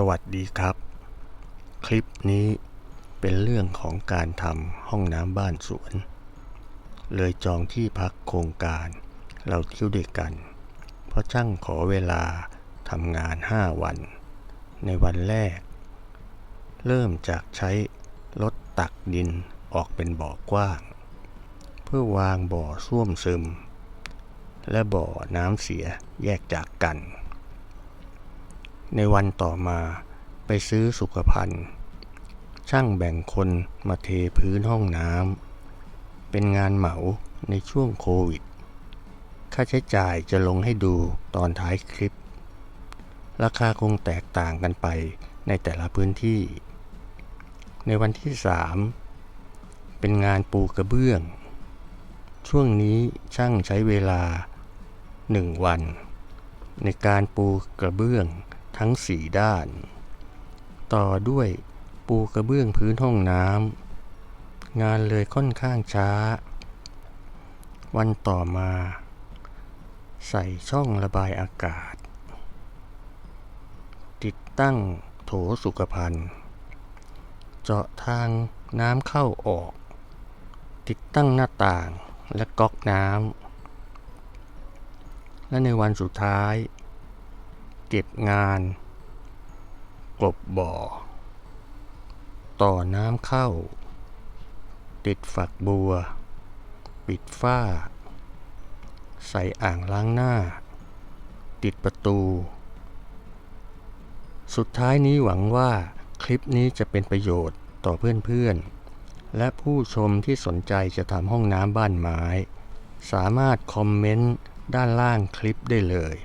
สวัสดีครับ คลิปนี้เป็นเรื่องของการทำห้องน้ำบ้านสวน เลยจองที่พักโครงการเราเที่ยวด้วยกัน เพราะช่างขอเวลาทำงาน 5 วัน ในวันแรก เริ่มจากใช้รถตักดินออกเป็นบ่อกว้าง เพื่อวางบ่อส้วมซึม และบ่อน้ำเสียแยกจากกัน ในวันต่อมาไปซื้อสุขภัณฑ์ ช่างแบ่งคนมาเทพื้นห้องน้ำ เป็นงานเหมาในช่วงโควิด ค่าใช้จ่ายจะลงให้ดูตอนท้ายคลิป ราคาคงแตกต่างกันไปในแต่ละพื้นที่ ในวันที่ 3 เป็นงานปูกระเบื้อง ช่วงนี้ช่างใช้เวลา 1 วัน ในการปูกระเบื้อง ทั้ง4ด้าน ต่อด้วยปูกระเบื้องพื้นห้องน้ำงานเลยค่อนข้างช้า วันต่อมา ใส่ช่องระบายอากาศ ติดตั้งโถสุขภัณฑ์ เจาะทางน้ำเข้าออก ติดตั้งหน้าต่างและก๊อกน้ำและในวันสุดท้าย เก็บงาน กลบบ่อ ต่อน้ำเข้า ติดฝักบัว ปิดฝ้า ใส่อ่างล้างหน้า ติดประตู สุดท้ายนี้หวังว่าคลิปนี้จะเป็นประโยชน์ต่อเพื่อนๆ และผู้ชมที่สนใจจะทำห้องน้ำบ้านไม้ สามารถคอมเมนต์ด้านล่างคลิปได้เลย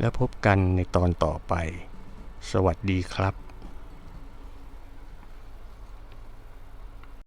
แล้วพบกันในตอนต่อไป สวัสดีครับ